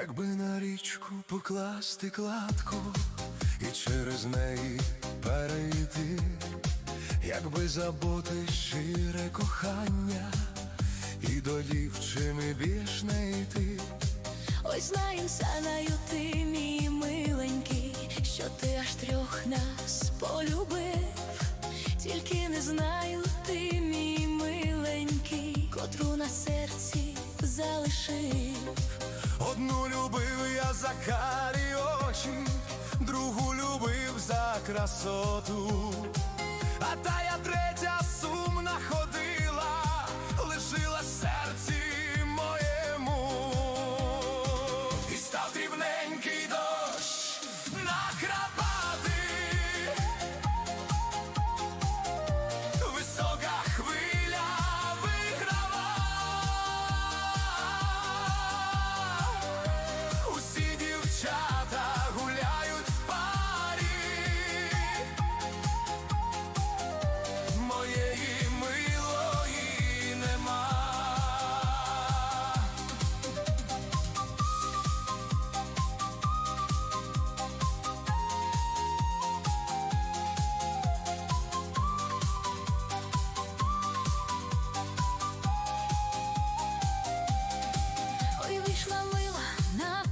Якби на річку покласти кладку і через неї перейти, якби забути щире кохання, і до дівчини більш не йти. Ой, знаю, знаю ти, мій миленький, що ти аж трьох нас полюбив, тільки не знаю ти, мій миленький, котру на серці залишив. Одну любив я за карі очі, другу любив за красоту, а та я третя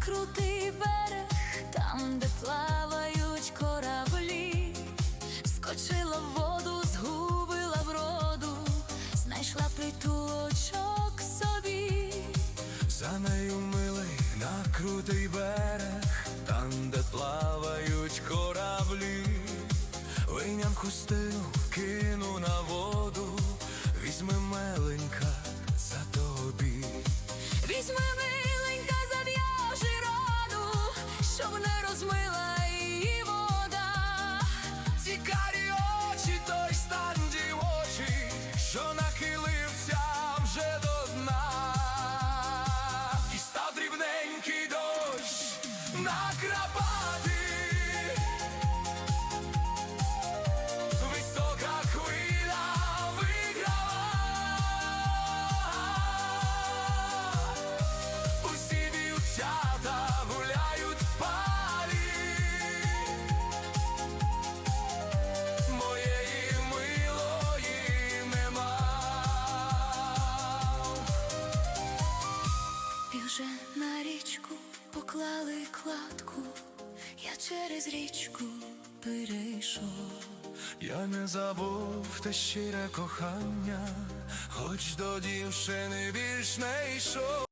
крутий берег, там, де плавають кораблі, скочила в воду, згубила вроду, знайшла притулочок собі. За нею милий на крутий берег, там, де плавають кораблі, вийням хустину, накрапати. На річку поклали кладку, я через річку перейшов. Я не забув те щире кохання, хоч до дівчини більш не йшов.